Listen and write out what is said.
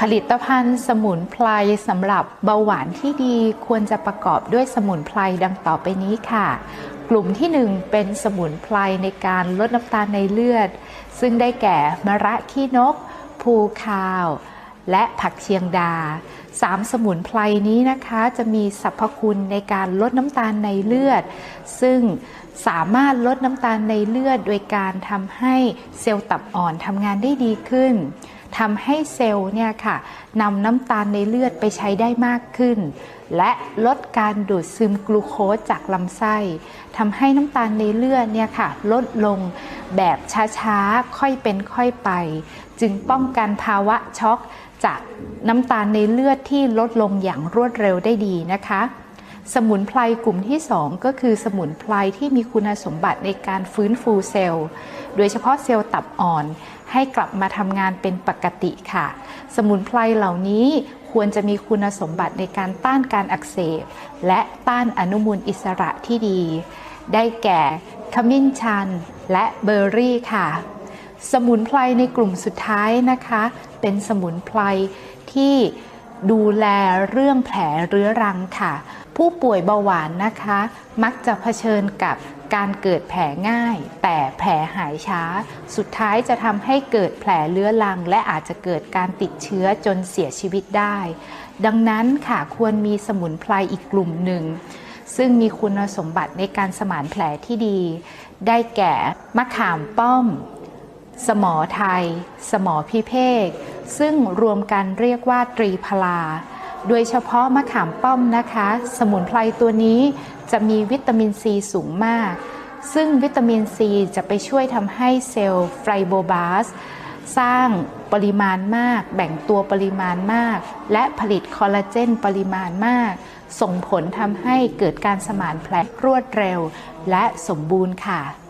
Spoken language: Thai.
ผลิตภัณฑ์สมุนไพรสำหรับเบาหวานที่ดีควรจะประกอบด้วยสมุนไพรดังต่อไปนี้ค่ะ กลุ่มที่ 1 เป็นสมุนไพรในการลดน้ำตาลในเลือด ซึ่งได้แก่มะระขี้นก ภูคาว และผักเชียงดาสามสมุนไพรนี้นะคะจะมีสรรพคุณในการลดน้ำตาลในเลือด ซึ่งสามารถลดน้ำตาลในเลือด โดยการทำให้เซลล์ตับอ่อนทำงานได้ดีขึ้น ทำให้เซลล์เนี่ยค่ะนำน้ำตาลในเลือดไปใช้ได้มากขึ้น และลดการดูดซึมกลูโคสจากลำไส้ทำให้น้ำตาลในเลือดเนี่ยค่ะลดลงแบบช้าๆ ค่อยเป็นค่อยไป จึงป้องกันภาวะช็อกจากน้ำตาลในเลือดที่ลดลงอย่างรวดเร็วได้ดีนะคะ สมุนไพรกลุ่มที่ 2 ก็คือสมุนไพรที่มีคุณสมบัติในการฟื้นฟูเซลล์ โดยเฉพาะเซลล์ตับอ่อน ให้กลับมาทำงานเป็นปกติค่ะ สมุนไพรเหล่านี้ควรจะมีคุณสมบัติในการต้านการอักเสบ และต้านอนุมูลอิสระที่ดี ได้แก่ขมิ้นชัน และเบอร์รี่ค่ะ สมุนไพรในกลุ่มสุดท้ายนะคะ เป็นสมุนไพรที่ดูแลเรื่องแผลเรื้อรังค่ะ ผู้ป่วยเบาหวานนะคะ มักจะเผชิญกับการเกิดแผลง่าย แต่แผลหายช้า สุดท้ายจะทำให้เกิดแผลเรื้อรัง และอาจจะเกิดการติดเชื้อจนเสียชีวิตได้ ดังนั้นค่ะควรมีสมุนไพรอีกกลุ่มหนึ่ง ซึ่งมีคุณสมบัติในการสมานแผลที่ดี ได้แก่มะขามป้อม สมอไทย สมอพิเภกซึ่งรวมกันเรียกว่าตรีพลา โดยเฉพาะมะขามป้อมนะคะ สมุนไพรตัวนี้จะมีวิตามินซีสูงมาก ซึ่งวิตามินซีจะไปช่วยทำให้เซลล์ไฟโบบาสสร้างปริมาณมาก แบ่งตัวปริมาณมาก และผลิตคอลลาเจนปริมาณมาก ส่งผลทำให้เกิดการสมานแผลรวดเร็ว และสมบูรณ์ค่ะ